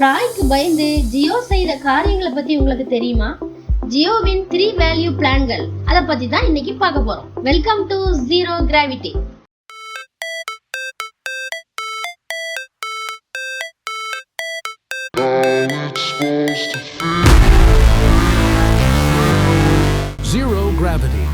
ட்ராய்க்கு பயந்து ஜியோ செய்த காரியங்களை பத்தி உங்களுக்கு தெரியுமா? ஜியோவின் த்ரீ வேல்யூ பிளான்கள் அதை பத்தி தான் இன்னைக்கு பார்க்க போறோம். Welcome to zero gravity Zero Gravity.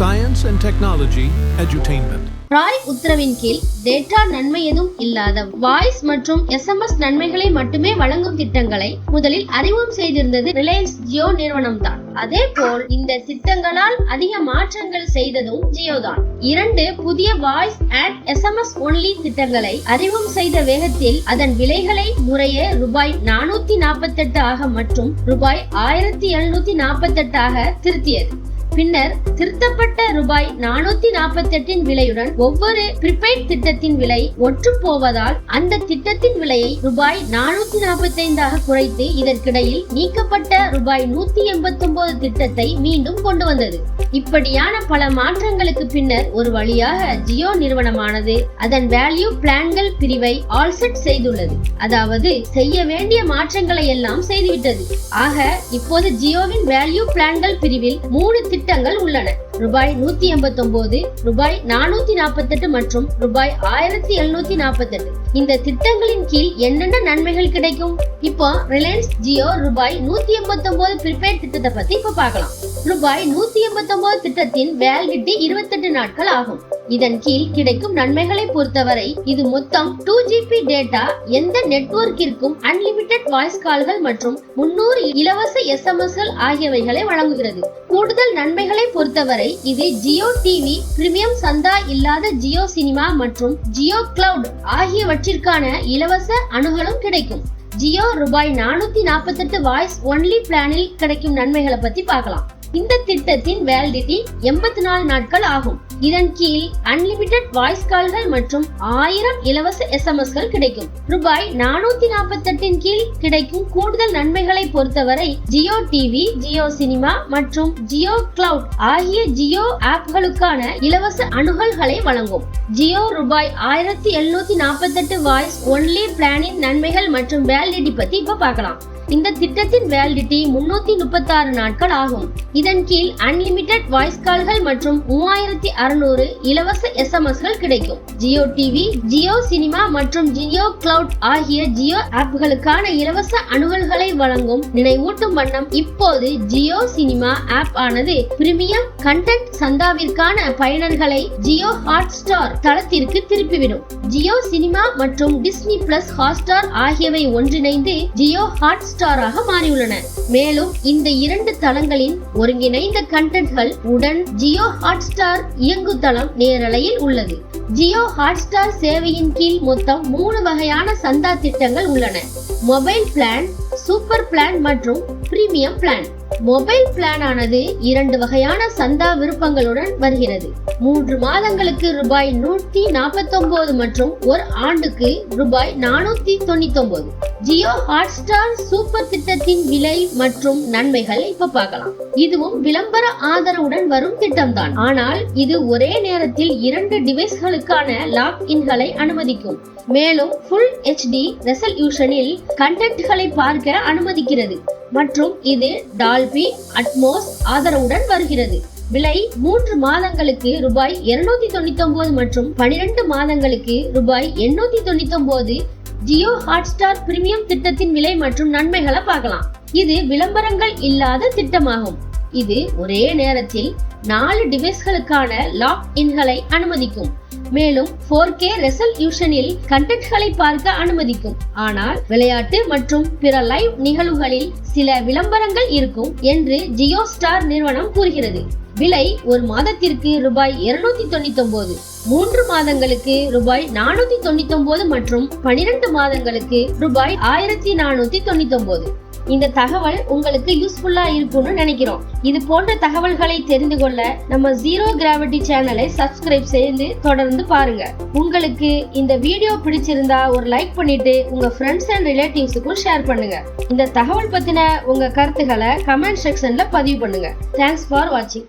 Science and Technology Edutainment. Rai உத்தரவின் கீழ் டேட்டா நன்மை எதுவும் இல்லாத வாய்ஸ் மற்றும் எஸ்எம்எஸ் நன்மைகளை மட்டுமே வழங்கும் திட்டங்களை முதலில் அறிமுகம் செய்திருந்தது ரிலையன்ஸ் ஜியோ நிறுவனம் தான். அதே போல் இந்த திட்டங்களால் அதிக மாற்றங்கள் செய்ததும் ஜியோ தான். இரண்டு புதிய வாய்ஸ் அண்ட் எஸ்எம்எஸ் ஒன்லி திட்டங்களை அறிமுகம் செய்த வேகத்தில் அதன் விலைகளை முறையே ரூபாய் நானூத்தி நாற்பத்தெட்டு ஆக மற்றும் ரூபாய் ஆயிரத்தி எழுநூத்தி நாற்பத்தெட்டு ஆக திருத்தியது. பின்னர் திருத்தப்பட்ட ரூபாய் நானூத்தி நாற்பத்தி எட்டின் விலையுடன் ஒவ்வொரு பிரிபெய்ட் திட்டத்தின் விலை ஒற்று போவதால் அந்த திட்டத்தின் விலையை ரூபாய் நானூத்தி நாற்பத்தி ஐந்தாக குறைத்து இதற்கிடையில் நீக்கப்பட்ட ரூபாய் நூத்தி எண்பத்தி ஒன்பது திட்டத்தை மீண்டும் கொண்டு வந்தது. இப்படியான பல மாற்றங்களுக்கு பின்னர் ஒரு வழியாக ஜியோ நிறுவனமானது அதன் வேல்யூ பிளான்கள் பிரிவை ஆல்செட் செய்துள்ளது. அதாவது செய்ய வேண்டிய மாற்றங்களை எல்லாம் செய்துவிட்டது. ஆக இப்போது ஜியோவின் வேல்யூ பிளான்கள் பிரிவில் மூணு திட்ட திட்டங்கள் உள்ளன. ரூபாய் நூத்தி எண்பத்தி ஒன்பது ரூபாய் நானூத்தி நாற்பத்தெட்டு மற்றும் ரூபாய் ஆயிரத்தி எழுநூத்தி நாற்பத்தெட்டு இந்த திட்டங்களின் கீழ் என்னென்ன நன்மைகள் கிடைக்கும்? இப்போ ரிலையன்ஸ் ஜியோ ரூபாய் நூத்தி எண்பத்தி ஒன்பது ப்ரிபெய்ட் திட்டத்தை பத்தி இப்ப பார்க்கலாம். ரூபாய் நூத்தி எண்பத்தி ஒன்பது திட்டத்தின் வேலிடிட்டி இருபத்தெட்டு நாட்கள் ஆகும். இதன் கீழ் கிடைக்கும் நன்மைகளை பொறுத்தவரை இது மொத்தம் டூ ஜிபி டேட்டா எந்த நெட்வொர்க்கிற்கும் அன்லிமிட்டெட் வாய்ஸ் கால்கள் மற்றும் முன்னூறு இலவச எஸ்எம்எஸ்கள் ஆகியவைகளை வழங்குகிறது. கூடுதல் நன்மைகளை பொறுத்தவரை இது ஜியோ டிவி பிரீமியம் சந்தா இல்லாத ஜியோ சினிமா மற்றும் ஜியோ கிளவுட் ஆகியவற்றிற்கான இலவச அணுகலும் கிடைக்கும். ஜியோ ரூபாய் நானூத்தி நாற்பத்தெட்டு வாய்ஸ் ஒன்லி பிளானில் கிடைக்கும் நன்மைகளை பத்தி பார்க்கலாம். இந்த திட்டத்தின் வேலிடிட்டி எண்பத்தி நாலு நாட்கள் ஆகும். இதன் கீழ் அன்லிமிடெட் வாய்ஸ் கால்கள் மற்றும் ஆயிரம் இலவச எஸ்எம்எஸ்கள் கிடைக்கும். ரூபாய் நானூத்தி நாற்பத்தெட்டின் கீழ் கிடைக்கும் கூடுதல் நன்மைகளை பொறுத்தவரை ஜியோ டிவி ஜியோ சினிமா மற்றும் ஜியோ கிளவுட் ஆகிய ஜியோ ஆப்களுக்கான இலவச அணுகல்களை வழங்கும். ஜியோ ரூபாய் ஆயிரத்தி எழுநூத்தி நாற்பத்தெட்டு வாய்ஸ் ஒன்லி பிளானின் நன்மைகள் மற்றும் வேலிடிட்டி பத்தி இப்ப பார்க்கலாம். இந்த திட்டத்தின் வேலிடிட்டி முன்னூத்தி முப்பத்தி ஆறு நாட்கள் ஆகும். இதன் கீழ் அன்லிமிட்டெட் வாய்ஸ் கால்கள் மற்றும் மூவாயிரத்தி அறுநூறு இலவச எஸ்எம்எஸ்கள் கிடைக்கும். ஜியோ டிவி ஜியோ சினிமா மற்றும் ஜியோ கிளவுட் ஆகிய ஜியோ ஆப்களுக்கான இலவச அணுகல்களை வழங்கும் நினைவூட்டும் வண்ணம் இப்போது ஜியோ சினிமா ஆப் ஆனது பிரிமியம் கண்டென்ட் சந்தாவிற்கான பயனர்களை ஜியோ ஹாட் ஸ்டார் தளத்திற்கு திருப்பிவிடும். ஜியோ சினிமா மற்றும் டிஸ்னி பிளஸ் ஹாட்ஸ்டார் ஆகியவை ஒன்றிணைந்து ஜியோ ஹாட் ஸ்டாராக மாறியுள்ளன. மேலும் இந்த இரண்டு தளங்களின் ஒருங்கிணைந்த கண்டென்ட்கள் உடன் ஜியோ ஹாட் ஸ்டார் இயங்கு தளம் நேரலையில் உள்ளது. ஜியோ ஹாட் ஸ்டார் சேவையின் கீழ் மொத்தம் மூணு வகையான சந்தா திட்டங்கள் உள்ளன. மொபைல் பிளான் சூப்பர் பிளான் மற்றும் பிரீமியம் பிளான். மொபைல் பிளான் ஆனது இரண்டு வகையான சந்தா விருப்பங்களுடன் வருகிறது. மூன்று மாதங்களுக்கு ரூபாய் நூற்றி நாற்பத்தொன்பது மற்றும் ஒரு ஆண்டுக்கு ரூபாய் நானூத்தி தொண்ணூத்தி ஒன்பது ஜியோ ஹாட்ஸ்டார் சூப்பர் திட்டத்தின் விலை மற்றும் நன்மைகள் இப்ப பார்க்கலாம். இதுவும் விளம்பர ஆதரவுடன் வரும் திட்டம்தான். ஆனால் இது ஒரே நேரத்தில் இரண்டு டிவைஸ்களுக்கான லாக் இன்களை அனுமதிக்கும். மேலும் ஃபுல் ஹெச்டி ரெசல்யூஷனில் கண்டென்ட்களை பார்க்க அனுமதிக்கிறது. மற்றும் இது டால்பி அட்மோஸ் ஆதரவுடன் வருகிறது. விலை மூன்று மாதங்களுக்கு ரூபாய் இருநூத்தி தொண்ணூத்தி ஒன்பது மற்றும் பனிரெண்டு மாதங்களுக்கு ரூபாய் எண்ணூத்தி தொண்ணூத்தி ஒன்பது ஜியோ ஹாட்ஸ்டார் பிரீமியம் திட்டத்தின் விலை மற்றும் நன்மைகளை பார்க்கலாம். இது விளம்பரங்கள் இல்லாத திட்டமாகும். இது ஒரே நேரத்தில் நாலு டிவைஸ்களுக்கான லாக் இன்களை அனுமதிக்கும். மேலும் 4K ரெசல்யூஷனில் கண்டென்ட்களை பார்க்க அனுமதிக்கும். ஆனால் விளையாட்டு மற்றும் பிற லைவ் நிகழ்வுகளில் சில விளம்பரங்கள் இருக்கும் என்று ஜியோ ஸ்டார் நிறுவனம் கூறுகிறது. விலை ஒரு மாதத்திற்கு ரூபாய் இருநூத்தி தொண்ணூத்தி ஒன்பது மூன்று மாதங்களுக்கு ரூபாய் நானூத்தி தொண்ணூத்தி ஒன்பது மற்றும் பனிரெண்டு மாதங்களுக்கு ரூபாய் ஆயிரத்தி நானூத்தி தொண்ணூத்தி ஒன்பது இந்த தகவல் உங்களுக்கு யூஸ்ஃபுல்லா இருக்கும்னு நினைக்கிறோம். இது போன்ற தகவல்களை தெரிந்து கொள்ள நம்ம ஜீரோ கிராவிட்டி சேனலை சப்ஸ்கிரைப் செய்து தொடர்ந்து பாருங்க. உங்களுக்கு இந்த வீடியோ பிடிச்சிருந்தா ஒரு லைக் பண்ணிட்டு உங்க ஃப்ரெண்ட்ஸ் அண்ட் ரிலேட்டிவ்ஸுக்கும் ஷேர் பண்ணுங்க. இந்த தகவல் பத்தின உங்க கருத்துக்களை கமெண்ட் செக்ஷன்ல பதிவு பண்ணுங்க. தேங்க்ஸ் ஃபார் வாட்சிங்